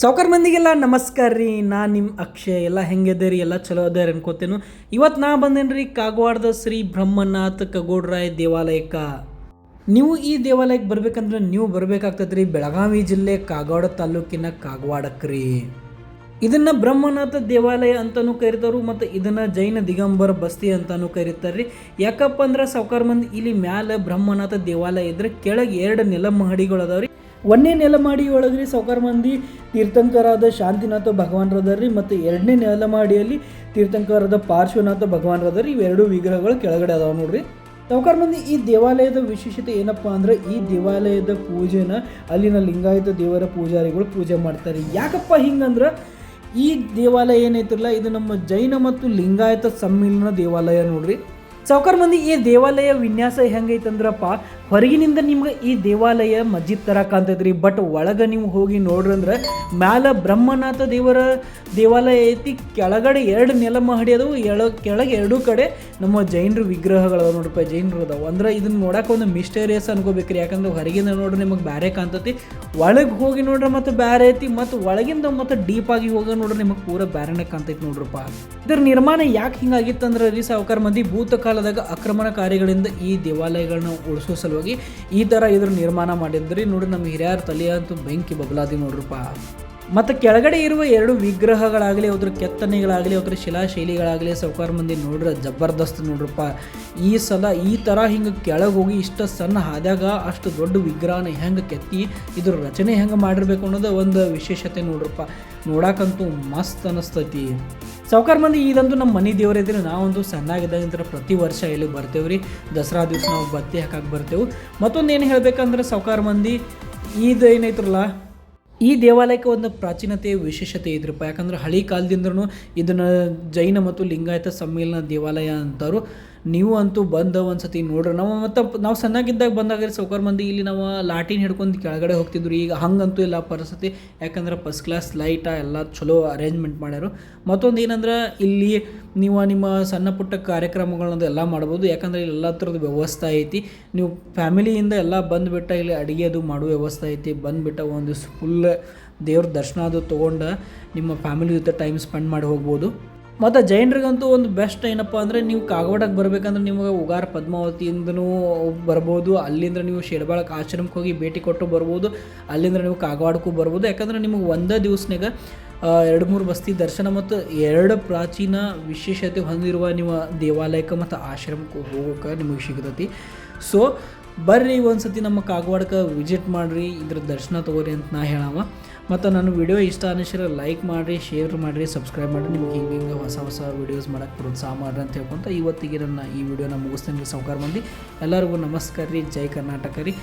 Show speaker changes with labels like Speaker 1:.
Speaker 1: ಸಾವ್ಕಾರ ಮಂದಿಗೆಲ್ಲ ನಮಸ್ಕಾರ ರೀ. ನಾ ನಿಮ್ಮ ಅಕ್ಷಯ. ಎಲ್ಲ ಹೆಂಗಿದ್ದೀರಿ ಎಲ್ಲ ಚಲೋ ಅದಾರ ಅನ್ಕೋತೇನು. ಇವತ್ತು ನಾ ಬಂದೇನಿ ರೀ? ಕಾಗವಾಡದ ಶ್ರೀ ಬ್ರಹ್ಮನಾಥ್ ಕಗೋಡ್ರಾಯ ದೇವಾಲಯಕ್ಕೆ. ನೀವು ಈ ದೇವಾಲಯಕ್ಕೆ ಬರ್ಬೇಕಂದ್ರೆ ನೀವು ಬರಬೇಕಾಗ್ತದೆ ರೀ ಬೆಳಗಾವಿ ಜಿಲ್ಲೆ ಕಾಗವಾಡ ತಾಲೂಕಿನ ಕಾಗವಾಡಕ್ಕೆ ರೀ. ಇದನ್ನು ಬ್ರಹ್ಮನಾಥ ದೇವಾಲಯ ಅಂತಲೂ ಕರೀತಾರು ಮತ್ತು ಇದನ್ನು ಜೈನ ದಿಗಂಬರ ಬಸ್ತಿ ಅಂತಾನೂ ಕರೀತಾರೆ ರೀ. ಯಾಕಪ್ಪ ಅಂದ್ರೆ ಸಾವ್ಕಾರ ಮಂದಿ ಇಲ್ಲಿ ಮ್ಯಾಲೆ ಬ್ರಹ್ಮನಾಥ ದೇವಾಲಯ ಇದ್ರೆ ಕೆಳಗೆ ಎರಡು ನೆಲ ಮಹಡಿಗಳು ಅದಾವ್ರಿ ಒಂದನೇ ನೆಲಮಾಡಿ ಒಳಗ್ರಿ ಸಾವ್ಕಾರ ಮಂದಿ ತೀರ್ಥಂಕರಾದ ಶಾಂತಿನಾಥ ಭಗವಾನ್ರದಾರ್ರಿ ಮತ್ತು ಎರಡನೇ ನೆಲಮಾಡಿಯಲ್ಲಿ ತೀರ್ಥಂಕರಾದ ಪಾರ್ಶ್ವನಾಥ ಭಗವಾನ್ರದಾರಿ ಇವೆರಡು ವಿಗ್ರಹಗಳು ಕೆಳಗಡೆ ಅದಾವ ನೋಡ್ರಿ. ಸಾವ್ಕಾರ ಮಂದಿ ಈ ದೇವಾಲಯದ ವಿಶೇಷತೆ ಏನಪ್ಪ ಅಂದ್ರೆ ಈ ದೇವಾಲಯದ ಪೂಜೆನ ಅಲ್ಲಿನ ಲಿಂಗಾಯತ ದೇವರ ಪೂಜಾರಿಗಳು ಪೂಜೆ ಮಾಡ್ತಾರೆ. ಯಾಕಪ್ಪ ಹಿಂಗಂದ್ರೆ ಈ ದೇವಾಲಯ ಏನೈತಿರಲ್ಲ ಇದು ನಮ್ಮ ಜೈನ ಮತ್ತು ಲಿಂಗಾಯತ ಸಮ್ಮಿಲನ ದೇವಾಲಯ ನೋಡ್ರಿ. ಸಾವ್ಕಾರ ಮಂದಿ, ಈ ದೇವಾಲಯ ವಿನ್ಯಾಸ ಹೆಂಗೈತಂದ್ರಪ್ಪ? ಹೊರಗಿನಿಂದ ನಿಮ್ಗೆ ಈ ದೇವಾಲಯ ಮಸ್ಜಿದ್ ಥರ ಕಾಣ್ತೈತ್ರಿ. ಬಟ್ ಒಳಗೆ ನೀವು ಹೋಗಿ ನೋಡ್ರಂದ್ರೆ ಮ್ಯಾಲ ಬ್ರಹ್ಮನಾಥ ದೇವರ ದೇವಾಲಯ ಐತಿ. ಕೆಳಗಡೆ ಎರಡು ನೆಲ ಮಹಡಿ ಅದಾವು. ಎಳ, ಕೆಳಗೆ ಎರಡೂ ಕಡೆ ನಮ್ಮ ಜೈನರು ವಿಗ್ರಹಗಳು ನೋಡ್ರಪ್ಪ. ಜೈನರು ಅದಾವ. ಅಂದ್ರೆ ಇದನ್ನ ನೋಡಕ್ಕೆ ಒಂದು ಮಿಸ್ಟೇರಿಯಸ್ ಅನ್ಕೋಬೇಕ್ರಿ. ಯಾಕಂದ್ರೆ ಹೊರಗಿಂದ ನೋಡ್ರಿ ನಿಮಗೆ ಬೇರೆ ಕಾಣ್ತೈತಿ. ಒಳಗೆ ಹೋಗಿ ನೋಡ್ರೆ ಮತ್ತೆ ಬೇರೆ ಐತಿ. ಮತ್ತು ಒಳಗಿಂದ ಮತ್ತೆ ಡೀಪ್ ಆಗಿ ಹೋಗಿ ನೋಡ್ರಿ ನಿಮಗೆ ಪೂರ ಬ್ಯಾರೆನ ಕಾಣ್ತೈತಿ ನೋಡ್ರಪ್ಪ. ಇದ್ರ ನಿರ್ಮಾಣ ಯಾಕೆ ಹಿಂಗಾಗಿತ್ತಂದ್ರೆ ರೀ ಸಾವುಕಾರ ಮಂದಿ? ಭೂತ ಕಾಲದಾಗ ಆಕ್ರಮಣಕಾರಿಗಳಿಂದ ಈ ದೇವಾಲಯಗಳನ್ನ ಉಳಿಸೋ ಸಲುವಾಗಿ ಈ ಥರ ಇದ್ರ ನಿರ್ಮಾಣ ಮಾಡಿದ್ರಿ. ನೋಡಿ ನಮ್ಮ ಹಿರಿಯರ ತಲೆಯ ಅಂತೂ ಬೆಂಕಿ ಬಬಲಾದಿ ನೋಡ್ರಪ್ಪ ಮತ್ತು ಕೆಳಗಡೆ ಇರುವ ಎರಡು ವಿಗ್ರಹಗಳಾಗಲಿ, ಅದ್ರ ಕೆತ್ತನೆಗಳಾಗಲಿ, ಅದ್ರ ಶಿಲಾಶೈಲಿಗಳಾಗಲಿ ಸೌಕಾರ ಮಂದಿ ನೋಡ್ರ ಜಬರ್ದಸ್ತ್ ನೋಡ್ರಪ್ಪ ಈ ಸಲ ಈ ಥರ ಹಿಂಗೆ ಕೆಳಗೆ ಹೋಗಿ ಇಷ್ಟು ಸಣ್ಣ ಹಾದ್ಯಾಗ ಅಷ್ಟು ದೊಡ್ಡ ವಿಗ್ರಹನ ಹೆಂಗೆ ಕೆತ್ತಿ, ಇದ್ರ ರಚನೆ ಹೆಂಗೆ ಮಾಡಿರ್ಬೇಕು ಅನ್ನೋದು ಒಂದು ವಿಶೇಷತೆ ನೋಡ್ರಪ್ಪ ನೋಡಕ್ಕಂತೂ ಮಸ್ತ್ ಅನಿಸ್ತೈತಿ. ಸಾವುಕಾರ ಮಂದಿ ಇದಂತೂ ನಮ್ಮ ಮನೆ ದೇವರಿದ್ರೆ ನಾವೊಂದು ಸಣ್ಣಾಗಿದ್ದಾಗಿಂದ ಪ್ರತಿ ವರ್ಷ ಇಲ್ಲಿ ಬರ್ತೇವೆ ರೀ ದಸರಾ ದಿವಸ ನಾವು ಬತ್ತಿ ಹಾಕಕ್ಕೆ ಬರ್ತೇವೆ. ಮತ್ತೊಂದು ಏನು ಹೇಳಬೇಕಂದ್ರೆ ಸಾವುಕಾರ ಮಂದಿ ಇದು ಏನೈತ್ರಲ್ಲ? ಈ ದೇವಾಲಯಕ್ಕೆ ಒಂದು ಪ್ರಾಚೀನತೆ, ವಿಶೇಷತೆ ಇದ್ರಪ್ಪ. ಯಾಕಂದ್ರೆ ಹಳಿ ಕಾಲದಿಂದನೂ ಇದನ್ನು ಜೈನ ಮತ್ತು ಲಿಂಗಾಯತ ಸಮ್ಮೇಳನ ದೇವಾಲಯ ಅಂತಾರು. ನೀವು ಅಂತೂ ಬಂದ ಒಂದ್ಸತಿ ನೋಡ್ರಿ. ನಾವು ಮತ್ತು ನಾವು ಸಣ್ಣಾಗಿದ್ದಾಗ ಬಂದಾಗ ಸೌಕರ್ ಮಂದಿ ಇಲ್ಲಿ ನಾವು ಲಾಟಿನ ಹಿಡ್ಕೊಂಡು ಕೆಳಗಡೆ ಹೋಗ್ತಿದ್ರು ಈಗ ಹಂಗಂತೂ ಇಲ್ಲ ಪರಿಸ್ಥಿತಿ. ಯಾಕಂದ್ರೆ ಫಸ್ಟ್ ಕ್ಲಾಸ್ ಲೈಟ ಎಲ್ಲ ಚಲೋ ಅರೇಂಜ್ಮೆಂಟ್ ಮಾಡ್ಯಾರು. ಮತ್ತೊಂದು ಏನಂದ್ರೆ ಇಲ್ಲಿ ನೀವು ನಿಮ್ಮ ಸಣ್ಣ ಪುಟ್ಟ ಕಾರ್ಯಕ್ರಮಗಳನ್ನ ಎಲ್ಲ ಮಾಡ್ಬೋದು. ಯಾಕಂದ್ರೆ ಇಲ್ಲಿ ಎಲ್ಲ ಥರದ ವ್ಯವಸ್ಥೆ ಐತಿ. ನೀವು ಫ್ಯಾಮಿಲಿಯಿಂದ ಎಲ್ಲ ಬಂದುಬಿಟ್ಟ ಇಲ್ಲಿ ಅಡುಗೆ ಅದು ಮಾಡೋ ವ್ಯವಸ್ಥೆ ಐತಿ. ಬಂದುಬಿಟ್ಟ ಒಂದು ಫುಲ್ ದೇವ್ರ ದರ್ಶನ ಅದು ತೊಗೊಂಡು ನಿಮ್ಮ ಫ್ಯಾಮಿಲಿ ಜೊತೆ ಟೈಮ್ ಸ್ಪೆಂಡ್ ಮಾಡಿ ಹೋಗ್ಬೋದು. ಮತ್ತು ಜೈನರಿಗಂತೂ ಒಂದು ಬೆಸ್ಟ್ ಏನಪ್ಪ ಅಂದರೆ ನೀವು ಕಾಗವಾಡಕ್ಕೆ ಬರಬೇಕಂದ್ರೆ ನಿಮಗೆ ಉಗಾರ ಪದ್ಮಾವತಿಯಿಂದನೂ ಬರ್ಬೋದು ಅಲ್ಲಿಂದ ನೀವು ಶೇಡ್ಬಾಳಕ್ ಆಶ್ರಮಕ್ಕೆ ಹೋಗಿ ಭೇಟಿ ಕೊಟ್ಟು ಬರ್ಬೋದು ಅಲ್ಲಿಂದ ನೀವು ಕಾಗವಾಡಕ್ಕೂ ಬರ್ಬೋದು. ಯಾಕಂದ್ರೆ ನಿಮಗೆ ಒಂದೇ ದಿವಸನಾಗ ಎರಡು ಮೂರು ಬಸ್ತಿ ದರ್ಶನ ಮತ್ತು ಎರಡು ಪ್ರಾಚೀನ ವಿಶೇಷತೆ ಹೊಂದಿರುವ ನಿಮ್ಮ ದೇವಾಲಯಕ್ಕೆ ಮತ್ತು ಆಶ್ರಮಕ್ಕೆ ಹೋಗೋಕೆ ನಿಮಗೆ ಸಿಗ್ತೈತಿ. ಸೊ ಬರ್ರಿ ಒಂದು ಸತಿ ನಮ್ಮ ಕಾಗವಾಡಕ್ಕೆ ವಿಸಿಟ್ ಮಾಡಿರಿ, ಇದ್ರ ದರ್ಶನ ತೊಗೋರಿ ಅಂತ ನಾ ಹೇಳವ. ಮತ್ತು ನನ್ನ ವಿಡಿಯೋ ಇಷ್ಟ ಅನಿಸಿದ್ರೆ ಲೈಕ್ ಮಾಡಿರಿ ಶೇರ್ ಮಾಡಿರಿ ಸಬ್ಸ್ಕ್ರೈಬ್ ಮಾಡಿರಿ. ನಿಮ್ಗೆ ಹಿಂಗೆ ಹಿಂಗೆ ಹೊಸ ಹೊಸ ವೀಡಿಯೋಸ್ ಮಾಡೋಕ್ಕೆ ಪ್ರೋತ್ಸಾಹ ಮಾಡಿರಿ ಅಂತ ಹೇಳ್ಕೊಂತ ಇವತ್ತಿಗೆ ನನ್ನ ಈ ವಿಡಿಯೋನ ಮುಗಿಸ್ತೀನಿ. ಸಾವ್ಕಾರ ಮಂದಿ ಎಲ್ಲರಿಗೂ ನಮಸ್ಕಾರ ರೀ. ಜೈ ಕರ್ನಾಟಕ ರೀ.